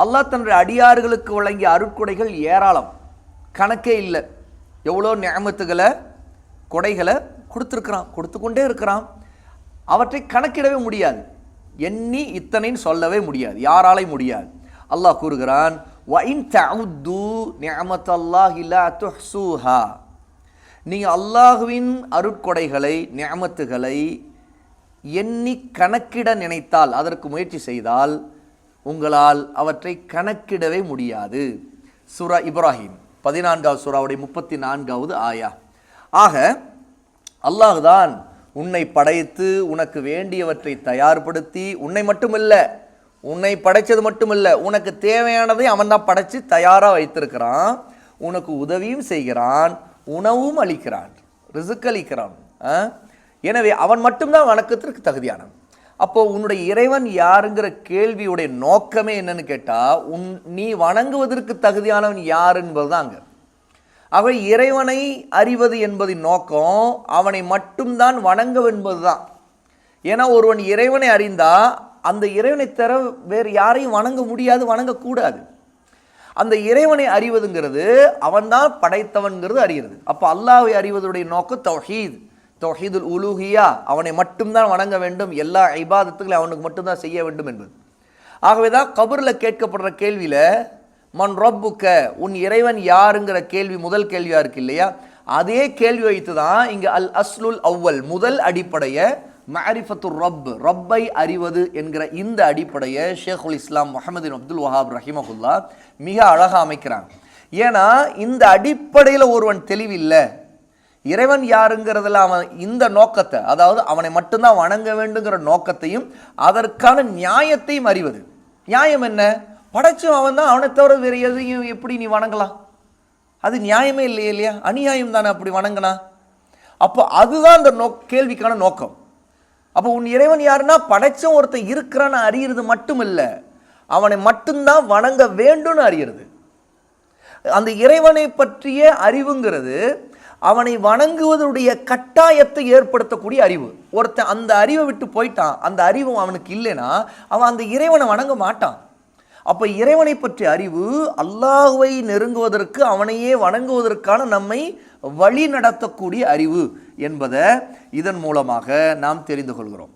அல்லாஹ் தன்னுடைய அடியார்களுக்கு வழங்கிய அருட்கொடைகள் ஏராளம். கணக்கே இல்லை. எவ்வளோ நியமத்துகளை கொடைகளை கொடுத்துருக்குறான் கொடுத்து கொண்டே இருக்கிறான். அவற்றை கணக்கிடவே முடியாது. எண்ணி இத்தனைன்னு சொல்லவே முடியாது. யாராலையும் முடியாது. அல்லாஹ் கூறுகிறான் நீங்கள் அல்லாஹுவின் அருட்கொடைகளை நியமத்துகளை எண்ணி கணக்கிட நினைத்தால் அதற்கு முயற்சி செய்தால் உங்களால் அவற்றை கணக்கிடவே முடியாது. சுரா இப்ராஹிம் பதினான்காவது சுறாவுடைய முப்பத்தி நான்காவது ஆயா. ஆக அல்லாஹுதான் உன்னை படைத்து உனக்கு வேண்டியவற்றை தயார்படுத்தி உன்னை மட்டுமில்ல உன்னை படைச்சது மட்டுமல்ல உனக்கு தேவையானதை அவன் தான் படைச்சு தயாராக வைத்திருக்கிறான் உனக்கு உதவியும் செய்கிறான் உணவும் அளிக்கிறான் ரிசுக்கு அளிக்கிறான் ஆ? எனவே அவன் மட்டும்தான் வணக்கத்திற்கு தகுதியானவன். அப்போ உன்னுடைய இறைவன் யாருங்கிற கேள்வியுடைய நோக்கமே என்னன்னு கேட்டால் உன் நீ வணங்குவதற்கு தகுதியானவன் யார் என்பதுதான் அங்கே அவன் இறைவனை அறிவது என்பதின் நோக்கம் அவனை மட்டும்தான் வணங்க என்பதுதான். ஏன்னா ஒருவன் இறைவனை அறிந்தா அந்த இறைவனை தர வேறு யாரையும் வணங்க முடியாது வணங்கக்கூடாது. அந்த இறைவனை அறிவதுங்கிறது அவன்தான் படைத்தவன்கிறது அறிகிறது. அப்போ அல்லாவை அறிவதுடைய நோக்கம் தௌஹீத். தொஹீதுல் உலூஹியா அவனை மட்டும்தான் வணங்க வேண்டும். எல்லா இபாதத்துகளையும் அவனுக்கு மட்டும்தான் செய்ய வேண்டும் என்பது. ஆகவே தான் கபரில் கேட்கப்படுற கேள்வியில் மன் ரப்புக்க உன் இறைவன் யாருங்கிற கேள்வி முதல் கேள்வியாக இருக்கு இல்லையா? அதே கேள்வி வைத்து தான் இங்கே அல் அஸ்லுல் அவ்வல் முதல் அடிப்படையை மாரிஃபத்து ரப் ரப்பை அறிவது என்கிற இந்த அடிப்படையை ஷேகுல் இஸ்லாம் முகமது அப்துல் வஹாப் ரஹிமகுல்லா மிக அழகாக அமைக்கிறாங்க. ஏன்னா இந்த அடிப்படையில் ஒருவன் தெளிவில்லை. இறைவன் யாருங்கிறதுல அவன் இந்த நோக்கத்தை அதாவது அவனை மட்டும்தான் வணங்க வேண்டுங்கிற நோக்கத்தையும் அதற்கான நியாயத்தையும் அறிவது. நியாயம் என்ன? படைச்சும் அவன் தான் அவனை தவிர வேறு எதையும் எப்படி நீ வணங்கலாம்? அது நியாயமே இல்லையே இல்லையா? அநியாயம் தானே அப்படி வணங்கினா? அப்போ அதுதான் அந்த நோ கேள்விக்கான நோக்கம். அப்போ உன் இறைவன் யாருன்னா படைச்சும் ஒருத்தன் இருக்கிறான்னு அறியறது மட்டும் இல்லை அவனை மட்டும்தான் வணங்க வேண்டும்னு அறியறது. அந்த இறைவனை பற்றிய அறிவுங்கிறது அவனை வணங்குவதனுடைய கட்டாயத்தை ஏற்படுத்தக்கூடிய அறிவு. ஒருத்தன் அந்த அறிவை விட்டு போயிட்டான் அந்த அறிவும் அவனுக்கு இல்லைன்னா அவன் அந்த இறைவனை வணங்க மாட்டான். அப்போ இறைவனை பற்றிய அறிவு அல்லாஹுவை நெருங்குவதற்கு அவனையே வணங்குவதற்கான நம்மை வழி நடத்தக்கூடிய அறிவு என்பதை இதன் மூலமாக நாம் தெரிந்து கொள்கிறோம்.